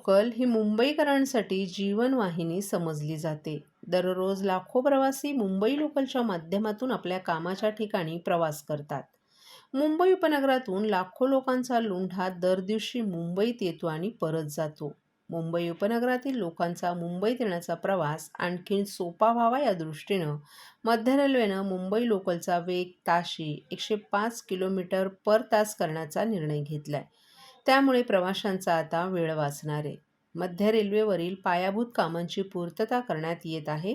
Local ही मुंबईकरांसाठी जीवनवाहिनी समजली जाते. दररोज लाखो प्रवासी मुंबई लोकलच्या माध्यमातून आपल्या कामाच्या ठिकाणी प्रवास करतात. मुंबई उपनगरातून लाखो लोकांचा लुंठा दर दिवशी मुंबईत येतो आणि परत जातो. मुंबई उपनगरातील लोकांचा मुंबईत येण्याचा प्रवास आणखीन सोपा व्हावा या दृष्टीनं मध्य रेल्वेनं मुंबई लोकलचा वेग ताशी एकशे पाच किलोमीटर पर तास करण्याचा निर्णय घेतला आहे त्यामुळे प्रवाशांचा आता वेळ वाचणार आहे. मध्य रेल्वेवरील पायाभूत कामांची पूर्तता करण्यात येत आहे.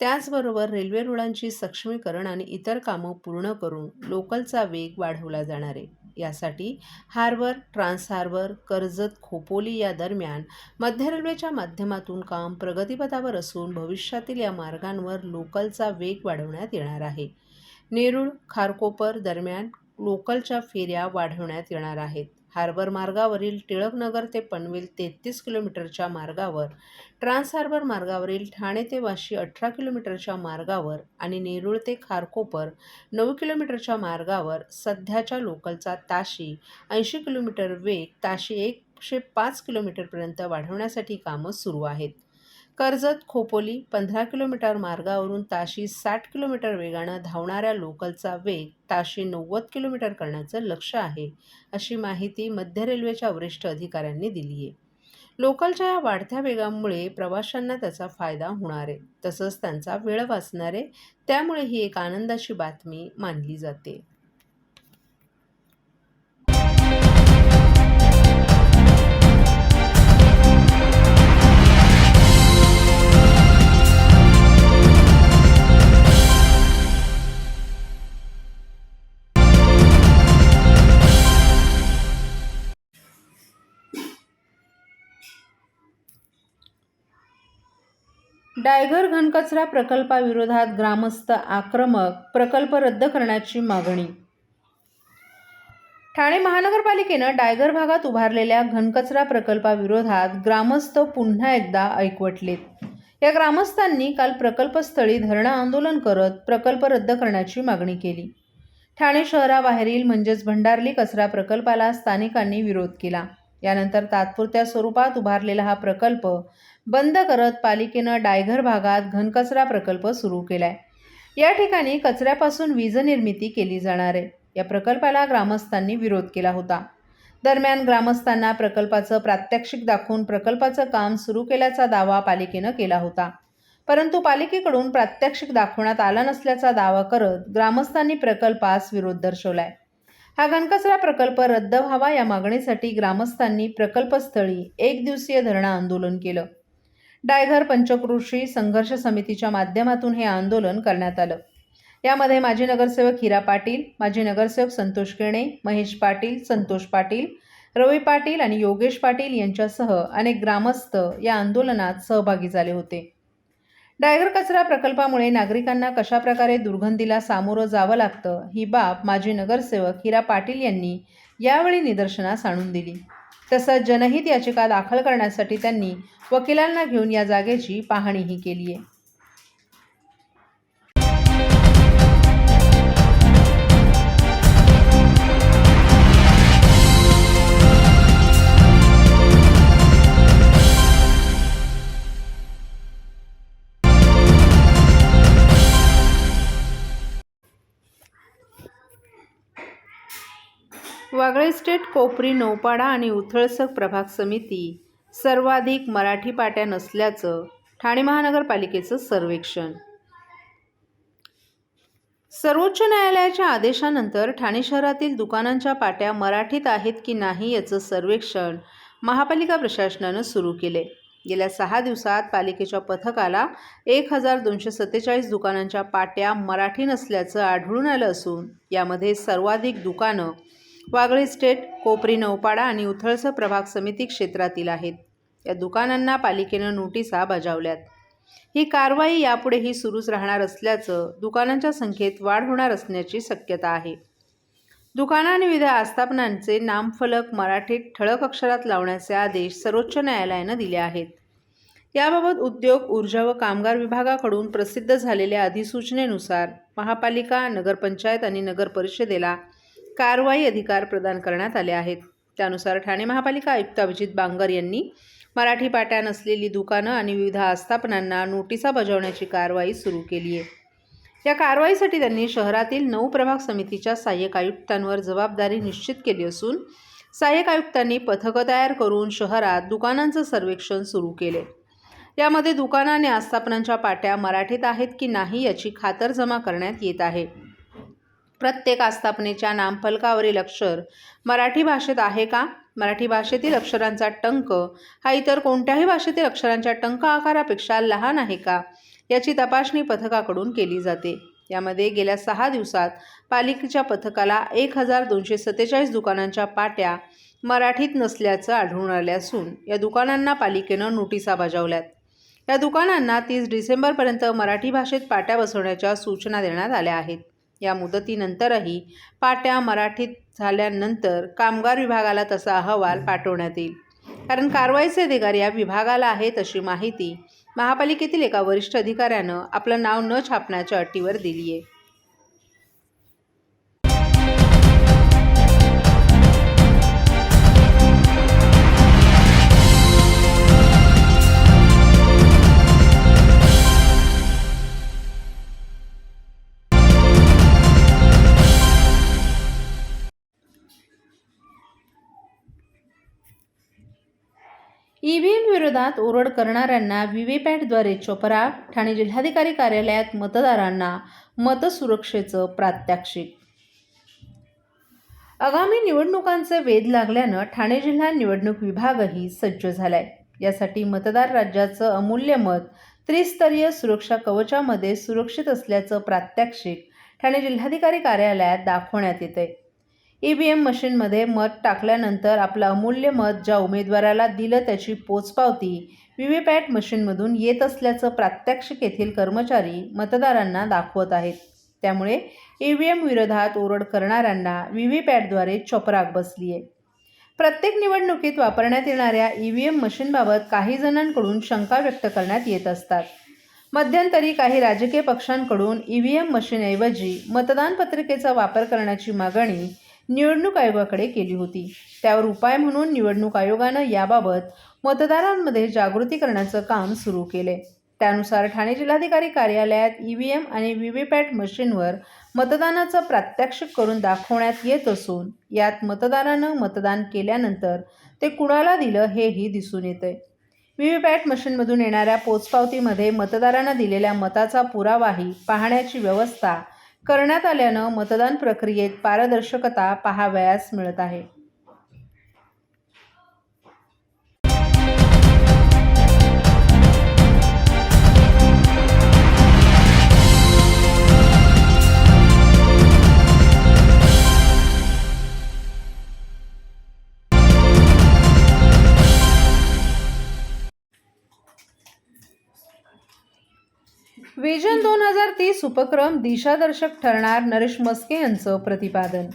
त्याचबरोबर रेल्वे रुळांची सक्षमीकरण आणि इतर कामं पूर्ण करून लोकलचा वेग वाढवला जाणार आहे. यासाठी harbour trans harbour Karjat Khopoli या दरम्यान मध्य रेल्वेच्या माध्यमातून काम प्रगतीपथावर असून भविष्यातील या मार्गांवर लोकलचा वेग वाढवण्यात येणार आहे. नेरूळ खारकोपर दरम्यान लोकलच्या फेऱ्या वाढवण्यात येणार आहेत. हार्बर मार्गावरील टिळकनगर ते पनवेल तेहतीस किलोमीटरच्या मार्गावर ट्रान्स हार्बर मार्गावरील ठाणे ते वाशी अठरा किलोमीटरच्या मार्गावर आणि नेरूळ ते खारकोपर नऊ किलोमीटरच्या मार्गावर सध्याच्या लोकलचा ताशी ऐंशी किलोमीटर वेग ताशी एकशे पाच किलोमीटरपर्यंत वाढवण्यासाठी कामं सुरू आहेत. कर्जत खोपोली पंधरा किलोमीटर मार्गावरून ताशी साठ किलोमीटर वेगानं धावणाऱ्या लोकलचा वेग ताशी नव्वद किलोमीटर करण्याचं लक्ष आहे अशी माहिती मध्य रेल्वेच्या वरिष्ठ अधिकाऱ्यांनी दिली आहे. लोकलच्या या वाढत्या वेगामुळे प्रवाशांना त्याचा फायदा होणार आहे. तसंच त्यांचा वेळ वाचणार आहे. त्यामुळे ही एक आनंदाची बातमी मानली जाते. डायगर घनकचरा प्रकल्पाविरोधात ग्रामस्थ आक्रमक प्रकल्प रद्द करण्याची मागणी. ठाणे महानगरपालिकेनं डायगर भागात उभारलेल्या घनकचरा प्रकल्पाविरोधात ग्रामस्थ पुन्हा एकदा ऐकवटलेत. या ग्रामस्थांनी काल प्रकल्पस्थळी धरणं आंदोलन करत प्रकल्प रद्द करण्याची मागणी केली. ठाणे शहराबाहेरील म्हणजेच भंडारली कचरा प्रकल्पाला स्थानिकांनी विरोध केला. यानंतर तात्पुरत्या स्वरूपात उभारलेला हा प्रकल्प बंद करत पालिकेनं डायघर भागात घनकचरा प्रकल्प सुरू केलाय. या ठिकाणी कचऱ्यापासून वीज निर्मिती केली जाणार आहे. या प्रकल्पाला ग्रामस्थांनी विरोध केला होता. दरम्यान ग्रामस्थांना प्रकल्पाचं प्रात्यक्षिक दाखवून प्रकल्पाचं काम सुरू केल्याचा दावा पालिकेनं केला होता. परंतु पालिकेकडून प्रात्यक्षिक दाखवण्यात आला नसल्याचा दावा करत ग्रामस्थांनी प्रकल्पास विरोध दर्शवलाय. हा घनकचरा प्रकल्प रद्द व्हावा या मागणीसाठी ग्रामस्थांनी प्रकल्पस्थळी एक दिवसीय धरणं आंदोलन केलं. डायघर पंचकृषी संघर्ष समितीच्या माध्यमातून हे आंदोलन करण्यात आलं. यामध्ये माजी नगरसेवक हिरा पाटील माजी नगरसेवक संतोष केणे महेश पाटील संतोष पाटील रवी पाटील आणि योगेश पाटील यांच्यासह अनेक ग्रामस्थ या आंदोलनात सहभागी झाले होते. डायगर कचरा प्रकल्पामुळे नागरिकांना कशाप्रकारे दुर्गंधीला सामोरं जावं लागतं ही बाब माजी नगरसेवक हिरा पाटील यांनी यावेळी निदर्शनास आणून दिली. तसंच जनहित याचिका दाखल करण्यासाठी त्यांनी वकिलांना घेऊन या जागेची पाहणीही केली आहे वागळे स्टेट कोपरी नौपाडा आणि उथळसक प्रभाग समिती सर्वाधिक मराठी पाट्या नसल्याचं ठाणे महानगरपालिकेचं सर्वेक्षण. सर्वोच्च न्यायालयाच्या आदेशानंतर ठाणे शहरातील दुकानांच्या पाट्या मराठीत आहेत की नाही याचं सर्वेक्षण महापालिका प्रशासनानं सुरू केले गेल्या सहा दिवसात पालिकेच्या पथकाला एक हजार दोनशे सत्तेचाळीस दुकानांच्या पाट्या मराठी नसल्याचं आढळून आलं असून यामध्ये सर्वाधिक दुकानं वागळे स्टेट कोपरी नौपाडा आणि उथळस प्रभाग समिती क्षेत्रातील आहेत. या दुकानांना पालिकेनं नोटिसा बजावल्यात. ही कारवाई यापुढेही सुरूच राहणार असल्याचं दुकानांच्या संख्येत वाढ होणार असण्याची शक्यता आहे. दुकानांविध आस्थापनांचे नामफलक मराठीत ठळक अक्षरात लावण्याचे आदेश सर्वोच्च न्यायालयानं दिले आहेत. याबाबत उद्योग ऊर्जा व कामगार विभागाकडून प्रसिद्ध झालेल्या अधिसूचनेनुसार महापालिका नगरपंचायत आणि नगर परिषदेला कारवाई अधिकार प्रदान करण्यात आले आहेत. त्यानुसार ठाणे महापालिका आयुक्त अभिजित बांगर यांनी मराठी पाट्या नसलेली दुकानं आणि विविध आस्थापनांना नोटिसा बजावण्याची कारवाई सुरू केली आहे. या कारवाईसाठी त्यांनी शहरातील नऊ प्रभाग समितीच्या सहाय्यक आयुक्तांवर जबाबदारी निश्चित केली असून सहाय्यक आयुक्तांनी पथकं तयार करून शहरात दुकानांचं सर्वेक्षण सुरू केले. यामध्ये दुकानं आणि आस्थापनांच्या पाट्या मराठीत आहेत की नाही याची खातरजमा करण्यात येत आहे. प्रत्येक आस्थापनेच्या नामफलकावरील अक्षर मराठी भाषेत आहे का? मराठी भाषेतील अक्षरांचा टंक हा इतर कोणत्याही भाषेतील अक्षरांच्या टंक आकारापेक्षा लहान आहे का? याची तपासणी पथकाकडून केली जाते. यामध्ये गेल्या सहा दिवसात पालिकेच्या पथकाला एक हजार दोनशे सत्तेचाळीस दुकानांच्या पाट्या मराठीत नसल्याचं आढळून आले असून या दुकानांना पालिकेनं नोटिसा बजावल्यात. या दुकानांना तीस डिसेंबरपर्यंत मराठी भाषेत पाट्या बसवण्याच्या सूचना देण्यात आल्या आहेत. या मुदतीनंतरही पाट्या मराठीत झाल्यानंतर कामगार विभागाला तसा अहवाल पाठवण्यात येईल. कारण कारवाईचे अधिकार या विभागाला आहेत अशी माहिती महापालिकेतील एका वरिष्ठ अधिकाऱ्यानं आपलं नाव न छापण्याच्या अटीवर दिली आहे विरोधात ओरड करणाऱ्यांना व्हीव्हीपॅटद्वारे चोपरा ठाणे जिल्हाधिकारी कार्यालयात मतदारांना मतसुरक्षेचं प्रात्यक्षिक. आगामी निवडणुकांचे वेध लागल्यानं ठाणे जिल्हा निवडणूक विभागही सज्ज झालाय. यासाठी मतदार राज्याचं अमूल्य मत त्रिस्तरीय सुरक्षा कवचामध्ये सुरक्षित असल्याचं प्रात्यक्षिक ठाणे जिल्हाधिकारी कार्यालयात दाखवण्यात येते ई व्ही एम मशीनमध्ये मत टाकल्यानंतर आपलं अमूल्य मत ज्या उमेदवाराला दिलं त्याची पोचपावती व्ही व्ही पॅट मशीनमधून येत असल्याचं प्रात्यक्षिक येथील कर्मचारी मतदारांना दाखवत आहेत. त्यामुळे ई व्ही एम विरोधात ओरड करणाऱ्यांना व्ही व्ही पॅटद्वारे चपराक बसली आहे प्रत्येक निवडणुकीत वापरण्यात येणाऱ्या ई व्ही एम मशीनबाबत काही जणांकडून शंका व्यक्त करण्यात येत असतात. मध्यंतरी काही राजकीय पक्षांकडून ई व्ही एम मशीनऐवजी मतदान पत्रिकेचा वापर करण्याची मागणी निवडणूक आयोगाकडे केली होती. त्यावर उपाय म्हणून निवडणूक आयोगानं याबाबत मतदारांमध्ये जागृती करण्याचं काम सुरू केले. त्यानुसार ठाणे जिल्हाधिकारी कार्यालयात ई व्ही एम आणि व्ही व्ही पॅट मशीनवर मतदानाचं प्रात्यक्षिक करून दाखवण्यात येत असून यात मतदारानं मतदान केल्यानंतर ते कुणाला दिलं हेही दिसून येतंय. व्ही व्ही पॅट मशीनमधून येणाऱ्या पोचपावतीमध्ये मतदारांना दिलेल्या मताचा पुरावाही पाहण्याची व्यवस्था करण्यात आल्यानं मतदान प्रक्रियेत पारदर्शकता पाहावयास मिळत आहे. विजन दोन हजार तीस उपक्रम दिशादर्शक ठरणार नरेश मस्के यांचं प्रतिपादन.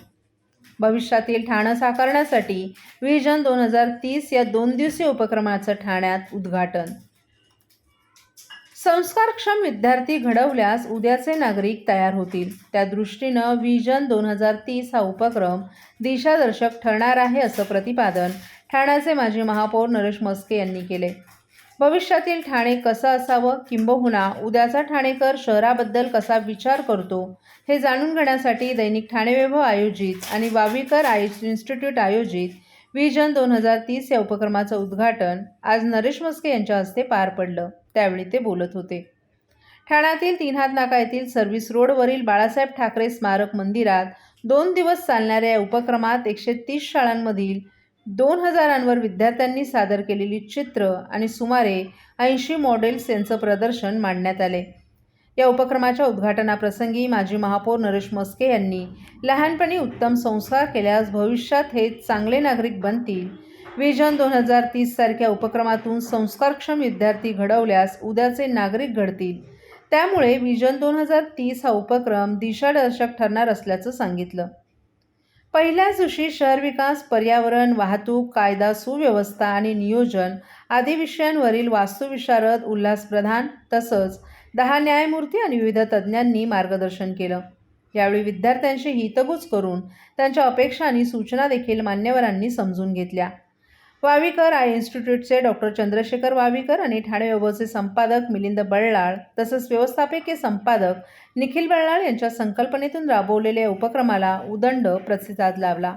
भविष्यातील ठाणं साकारण्यासाठी विजन दोन हजार तीस या दोन दिवसीय उपक्रमाचं ठाण्यात उद्घाटन. संस्कारक्षम विद्यार्थी घडवल्यास उद्याचे नागरिक तयार होतील. त्या दृष्टीनं व्हिजन दोन हजार तीस हा उपक्रम दिशादर्शक ठरणार आहे असं प्रतिपादन ठाण्याचे माजी महापौर नरेश मस्के यांनी केले. भविष्यातील ठाणे कसं असावं? किंबहुना उद्याचा ठाणेकर शहराबद्दल कसा विचार करतो? हे जाणून घेण्यासाठी दैनिक ठाणे वैभव आयोजित आणि वावीकर आय इन्स्टिट्यूट आयोजित व्हिजन दोन हजार तीस या उपक्रमाचं उद्घाटन आज नरेश मस्के यांच्या हस्ते पार पडलं. त्यावेळी ते बोलत होते. ठाण्यातील तीनहात नाका येथील सर्व्हिस रोडवरील बाळासाहेब ठाकरे स्मारक मंदिरात दोन दिवस चालणाऱ्या या उपक्रमात एकशे तीस शाळांमधील दोन हजारांवर विद्यार्थ्यांनी सादर केलेली चित्र आणि सुमारे ऐंशी मॉडेल्स यांचं प्रदर्शन मांडण्यात आले. या उपक्रमाच्या उद्घाटनाप्रसंगी माजी महापौर नरेश मस्के यांनी लहानपणी उत्तम संस्कार केल्यास भविष्यात हे चांगले नागरिक बनतील. विजन दोन हजार तीस सारख्या उपक्रमातून संस्कारक्षम विद्यार्थी घडवल्यास उद्याचे नागरिक घडतील. त्यामुळे विजन दोन हजार तीस हा उपक्रम दिशादर्शक ठरणार असल्याचं सांगितलं. पहिल्याच दिवशी शहर विकास पर्यावरण वाहतूक कायदा सुव्यवस्था आणि नियोजन आदी विषयांवरील वास्तुविशारद उल्हास प्रधान तसंच दहा न्यायमूर्ती आणि विविध तज्ज्ञांनी मार्गदर्शन केलं. यावेळी विद्यार्थ्यांशी हितगुज करून त्यांच्या अपेक्षा आणि सूचना देखील मान्यवरांनी समजून घेतल्या. वावीकर आय इन्स्टिट्यूटचे डॉक्टर चंद्रशेखर वावीकर आणि ठाणे व्यवचे संपादक मिलिंद बळ्ळाळ तसंच व्यवस्थापकीय संपादक निखिल बळ्ळाळ यांच्या संकल्पनेतून राबवलेल्या या उपक्रमाला उदंड प्रतिसाद लाभला.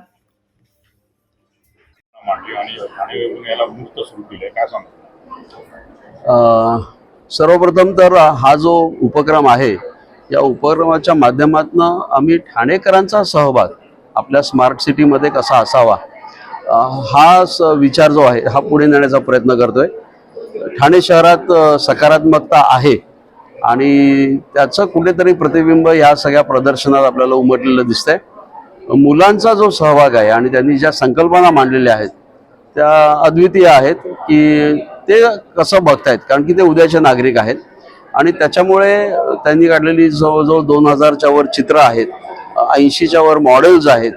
सर्वप्रथम तर हा जो उपक्रम आहे या उपक्रमाच्या माध्यमातून आम्ही ठाणेकरांचा सहभाग आपल्या स्मार्ट सिटीमध्ये कसा असावा हा स विचार जो आहे हा पुढे नेण्याचा प्रयत्न करतोय. ठाणे शहरात सकारात्मकता आहे आणि त्याचं कुठेतरी प्रतिबिंब या सगळ्या प्रदर्शनात आपल्याला उमटलेलं दिसतंय. मुलांचा जो सहभाग आहे आणि त्यांनी ज्या संकल्पना मांडलेल्या आहेत त्या अद्वितीय आहेत की ते कसं बघतायत कारण की ते उद्याचे नागरिक आहेत. आणि त्याच्यामुळे त्यांनी काढलेली जवळजवळ दोन हजारच्या वर चित्र आहेत ऐंशीच्या वर मॉडेल्स आहेत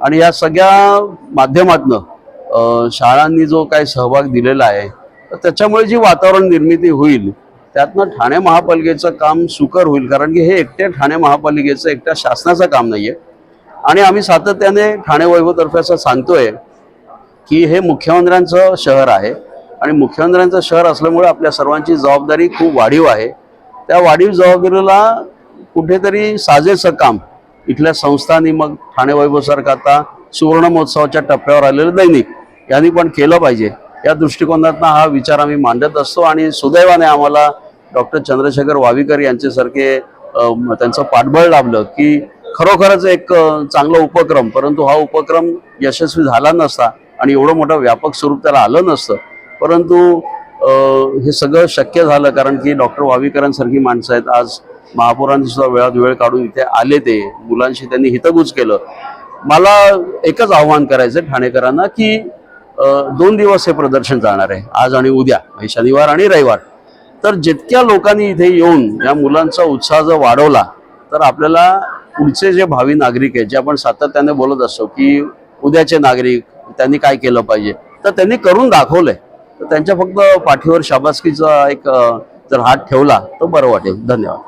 आणि या सगळ्या माध्यमातनं शाळांनी जो काही सहभाग दिलेला आहे तर त्याच्यामुळे जी वातावरण निर्मिती होईल त्यातनं ठाणे महापालिकेचं काम सुकर होईल. कारण की हे एकट्या ठाणे महापालिकेचं एकट्या शासनाचं काम नाही आहे आणि आम्ही सातत्याने ठाणे वैभवतर्फे असं सांगतोय की हे मुख्यमंत्र्यांचं शहर आहे. आणि मुख्यमंत्र्यांचं शहर असल्यामुळे आपल्या सर्वांची जबाबदारी खूप वाढीव आहे. त्या वाढीव जबाबदारीला कुठेतरी साजेसं काम इथल्या संस्थांनी मग ठाणे वैभवसारखं आता सुवर्ण महोत्सवाच्या टप्प्यावर आलेलं दैनिक यांनी पण केलं पाहिजे. या दृष्टिकोनातनं हा विचार आम्ही मांडत असतो आणि सुदैवाने आम्हाला डॉक्टर चंद्रशेखर वावीकर यांच्यासारखे त्यांचं पाठबळ लाभलं की खरोखरच एक चांगला उपक्रम परंतु हा उपक्रम यशस्वी झाला नसता आणि एवढं मोठं व्यापक स्वरूप त्याला आलं नसतं. परंतु हे सगळं शक्य झालं कारण की डॉक्टर वावीकरांसारखी माणसं आहेत. आज महापौरांनी सुद्धा वेळात वेळ काढून इथे आले ते. मुलांशी त्यांनी हितगुज केलं. मला एकच आव्हान करायचं ठाणेकरांना की दोन दिवस हे प्रदर्शन जाणार आहे. आज आणि उद्या म्हणजे शनिवार आणि रविवार. तर जितक्या लोकांनी इथे येऊन या मुलांचा उत्साह जर वाढवला तर आपल्याला पुढचे जे भावी नागरिक आहेत जे आपण सातत्याने बोलत असतो की उद्याचे नागरिक त्यांनी काय केलं पाहिजे तर त्यांनी करून दाखवलंय. तर त्यांच्या फक्त पाठीवर शाबासकीचा एक जर हात ठेवला तर बरं वाटेल. धन्यवाद.